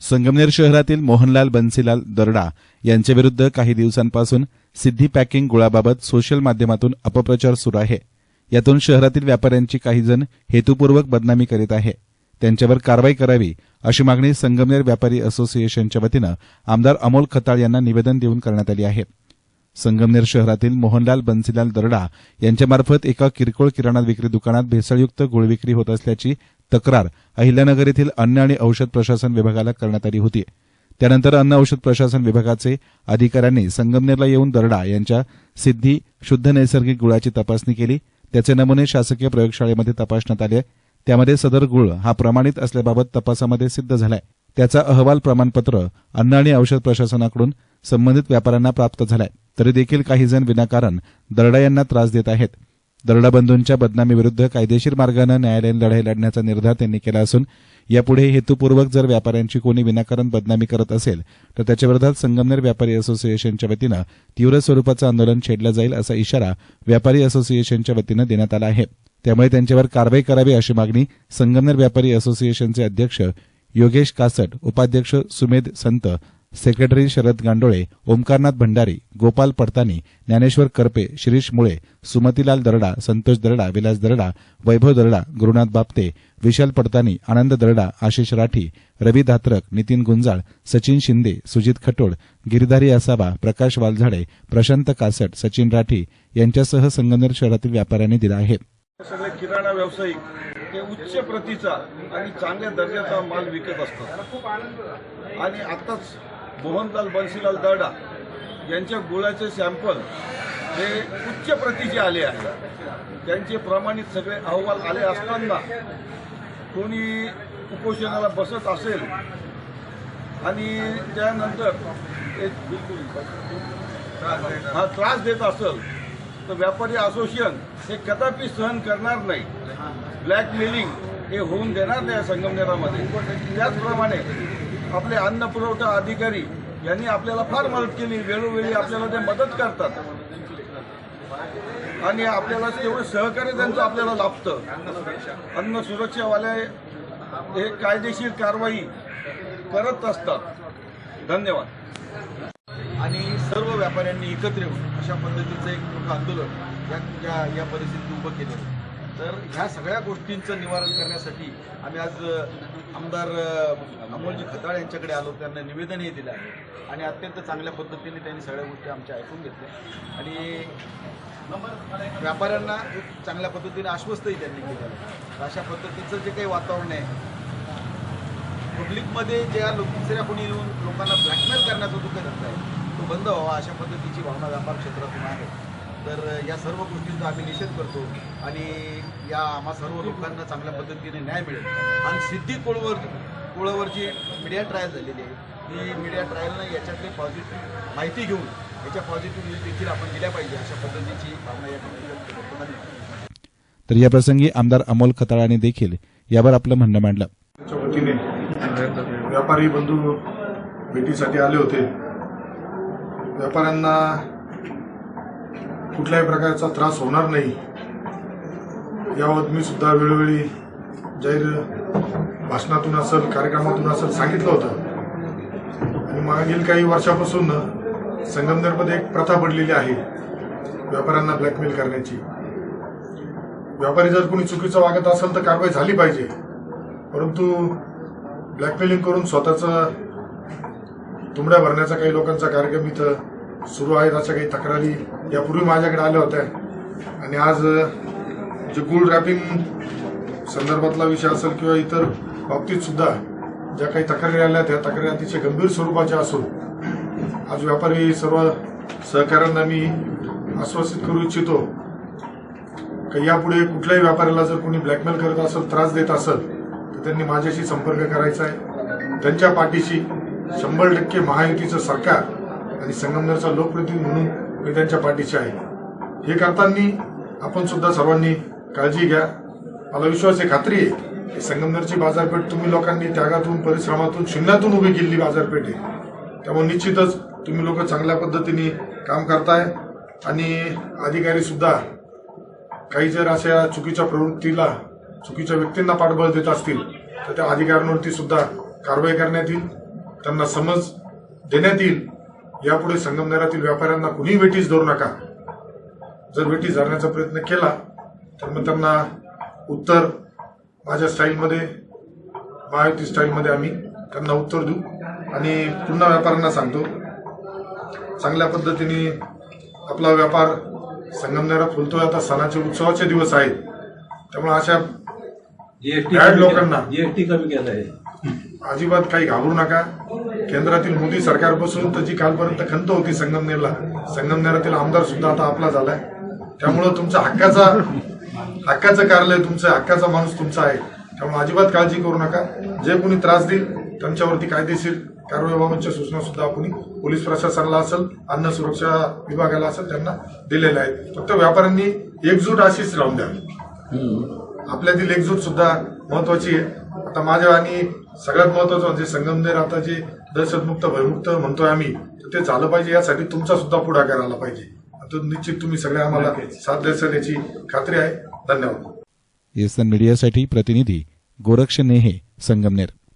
संगमनेर शहरातील मोहनलाल बन्सीलाल दरडा यांच्याविरुद्ध काही दिवसांपासून सिद्धी पॅकिंग गुळाबाबत सोशल माध्यमातून अपप्रचार सुरू आहे. यातून शहरातील व्यापाऱ्यांची काही जण हेतुपूर्वक बदनामी करीत आहे. त्यांच्यावर कारवाई करावी अशी मागणी संगमनेर व्यापारी असोसिएशनच्या वतीनं आमदार अमोल खताळ यांना निवेदन देऊन करण्यात आली आहे. संगमनेर शहरातील मोहनलाल बन्सीलाल दरडा यांच्यामार्फत एका किरकोळ किराणा विक्री दुकानात भेसळयुक्त गुळ विक्री होत असल्याची तक्रार अहिल्यानगर येथील अन्न आणि औषध प्रशासन विभागाला करण्यात आली होती. त्यानंतर अन्न औषध प्रशासन विभागाचे अधिकाऱ्यांनी संगमनेरला येऊन दरडा यांच्या सिद्धी शुद्ध नैसर्गिक गुळाची तपासणी केली. त्याचे नमुने शासकीय प्रयोगशाळेमध्ये तपासण्यात आले. त्यामध्ये सदर गुळ हा प्रमाणित असल्याबाबत तपासामध्ये सिद्ध झालाय. त्याचा अहवाल प्रमाणपत्र अन्न आणि औषध प्रशासनाकडून संबंधित व्यापाऱ्यांना प्राप्त झालाय. तरी देखील काही जण विनाकारण दरडा यांना त्रास देत आहेत. दरडाबंधूंच्या बदनामीविरुद्ध कायदेशीर मार्गानं न्यायालयीन लढाई लढण्याचा निर्धार त्यांनी केला असून यापुढे हेतुपूर्वक जर व्यापाऱ्यांची कोणी विनाकारण बदनामी करत असेल तर त्याच्याविरोधात संगमनेर व्यापारी असोसिएशनच्या वतीनं तीव्र स्वरूपाचं आंदोलन छेडलं जाईल असा इशारा व्यापारी असोसिएशनच्या वतीनं देण्यात आला आहे. त्यामुळे त्यांच्यावर कारवाई करावी अशी मागणी संगमनेर व्यापारी असोसिएशनचे अध्यक्ष योगेश कासट उपाध्यक्ष सुमेध संत सेक्रेटरी शरद गांडोळे ओमकारनाथ भंडारी गोपाल पडतानी ज्ञानेश्वर करपे शिरीष मुळे सुमतीलाल दरडा संतोष दरडा विलास दरडा वैभव दरडा गुरुनाथ बापते विशाल पडतानी आनंद दरडा आशिष राठी रवी धात्रक नितीन गुंजाळ सचिन शिंदे सुजित खटोड गिरधारी असावा प्रकाश वालझाडे प्रशांत कासट सचिन राठी यांच्यासह संगमनेर शहरातील व्यापाऱ्यांनी दिला आहे. ते उच्च प्रतीचा आणि चांगल्या दर्जाचा माल विकत असतात आणि आताच मोहनलाल बन्सीलाल दर्डा यांच्या गुळाचे सॅम्पल हे उच्च प्रतीचे आले आहे. त्यांचे प्रमाणित सगळे अहवाल आले असताना कोणी उपोषणाला बसत असेल आणि त्यानंतर ते हा त्रास देत असेल तर व्यापारी असोसिएशन हे कदापि सहन करणार नाही. ब्लॅकमेलिंग हे होऊन देणार नाही संगमनेरामध्ये. त्याचप्रमाणे आपले अन्न पुरवठा अधिकारी यांनी आपल्याला फार मदत केली. वेळोवेळी आपल्याला ते मदत करतात. आणि आपल्याला तेवढं सहकार्य त्यांचं आपल्याला लाभतं. अन्न सुरक्षावाले हे कायदेशीर कारवाई करत असतात. धन्यवाद. आणि सर्व व्यापाऱ्यांनी एकत्र येऊन अशा पद्धतीचं एक मोठं आंदोलन या या परिस्थितीत उभं केलं तर ह्या सगळ्या गोष्टींचं निवारण करण्यासाठी आम्ही आज आमदार अमोलजी खताळ यांच्याकडे आलो. त्यांना निवेदनही दिलं आहे. आणि अत्यंत चांगल्या पद्धतीने त्यांनी सगळ्या गोष्टी आमच्या ऐकून घेतल्या. आणि व्यापाऱ्यांना एक चांगल्या पद्धतीने आश्वस्तही त्यांनी केलं तर अशा पद्धतीचं जे काही वातावरण आहे पब्लिकमध्ये ज्या लोक दुसऱ्या कोणी येऊन लोकांना ब्लॅकमेल करण्याचा जो काही धंदा आहे तो बंद व्हावा अशा पद्धतीची भावना व्यापार क्षेत्रातून आहे. तर या सर्व गोष्टींचा आम्ही निषेध करतो आणि या आम्हा सर्व लोकांना चांगल्या पद्धतीने न्याय मिळेल. आणि सिद्धी कोळवर कोळावरची मीडिया ट्रायल झालेली आहे. ही मीडिया ट्रायलनं याच्यातली पॉझिटिव्ह माहिती घेऊन याच्या पॉझिटिव्ह न्यूज देखील आपण दिल्या पाहिजे अशा पद्धतीची भावना या ठिकाणी व्यक्त करतो धन्यवाद तर या प्रसंगी आमदार अमोल खताळांनी देखील यावर आपलं म्हणणं मांडलं. व्यापारी बंधू भेटीसाठी आले होते. व्यापाऱ्यांना कुठल्याही प्रकारचा त्रास होणार नाही. यावत मी सुद्धा वेळोवेळी जाहीर भाषणातून असेल कार्यक्रमातून असेल सांगितलं होतं. आणि मागील काही वर्षापासून संगमनेरमध्ये एक प्रथा पडलेली आहे व्यापाऱ्यांना ब्लॅकमेल करण्याची. व्यापारी जर कोणी चुकीचं वागत असेल तर कारवाई झाली पाहिजे. परंतु ब्लॅकमेलिंग करून स्वतःचं तुमड्या भरण्याचा काही लोकांचा कार्यक्रम इथं सुरू आहेत अशा काही तक्रारी यापूर्वी माझ्याकडे आल्या होत्या. आणि आज जे गुड रॅपिंग संदर्भातला विषय असेल किंवा इतर बाबतीत सुद्धा ज्या काही तक्रारी आल्या त्या तक्रारी अतिशय गंभीर स्वरूपाच्या असून आज व्यापारी सर्व सहकाऱ्यांना मी आश्वासित करू इच्छितो की यापुढे कुठल्याही व्यापाऱ्याला जर कोणी ब्लॅकमेल करत असेल त्रास देत असेल तर त्यांनी माझ्याशी संपर्क करायचा आहे. त्यांच्या पाठीशी शंभर टक्के महायुतीचं सरकार आणि संगमनेरचा लोकप्रतिनिधी म्हणून मी त्यांच्या पाठीशी आहे. हे करताना आपण सुद्धा सर्वांनी काळजी घ्या. मला विश्वास आहे खात्री आहे की संगमनेरची बाजारपेठ तुम्ही लोकांनी त्यागातून परिश्रमातून शून्यातून उभी केलेली बाजारपेठ आहे. त्यामुळे निश्चितच तुम्ही लोक चांगल्या पद्धतीने काम करताय आणि अधिकारी सुद्धा काही जर अशा चुकीच्या प्रवृत्तीला चुकीच्या व्यक्तींना पाठबळ देत असतील तर त्या अधिकाऱ्यांवरती सुद्धा कारवाई करण्यात येईल. त्यांना समज देण्यात येईल. यापुढे संगमनेरातील व्यापाऱ्यांना कुणीही वेटीस धरू नका. जर वेटीस धरण्याचा प्रयत्न केला तर मग त्यांना उत्तर माझ्या स्टाईलमध्ये महायुती स्टाईलमध्ये आम्ही त्यांना उत्तर देऊ. आणि पुन्हा व्यापाऱ्यांना सांगतो चांगल्या पद्धतीने आपला व्यापार संगमनेरात फुलतोय आता सणाचे उत्सवाचे दिवस आहेत. त्यामुळे अशा लोकांना. जीएसटी कमी केला आहे अजिबात काही घाबरू नका. केंद्रातील मोदी सरकारपासून तर जी कालपर्यंत खंत होती संगमनेरला संगमनेरातील आमदार सुद्धा आता आपला झालाय. त्यामुळं तुमचा हक्काचा हक्काचं कार्यालय तुमचं हक्काचा माणूस तुमचा आहे. त्यामुळे अजिबात काळजी करू नका. जे कोणी त्रास देईल त्यांच्यावरती कायदेशीर कारवाईबाबतच्या सूचना सुद्धा आपण पोलीस प्रशासनाला असेल अन्न सुरक्षा विभागाला असेल त्यांना दिलेल्या आहेत. फक्त व्यापाऱ्यांनी एकजूट अशीच राहून द्या. आपल्यातील एकजूट सुद्धा महत्वाची आहे. आता माझ्या आणि सगळ्यात महत्वाचं म्हणजे संगमनेर आता जे दहशतमुक्त भयमुक्त म्हणतोय आम्ही तर ते झालं पाहिजे. यासाठी तुमचा सुद्धा पुढाकार आला पाहिजे. आता निश्चित तुम्ही सगळे आम्हाला साथ द्यायचं याची खात्री आहे. धन्यवाद. एसन मीडियासाठी प्रतिनिधी गोरक्ष नेहे संगमनेर.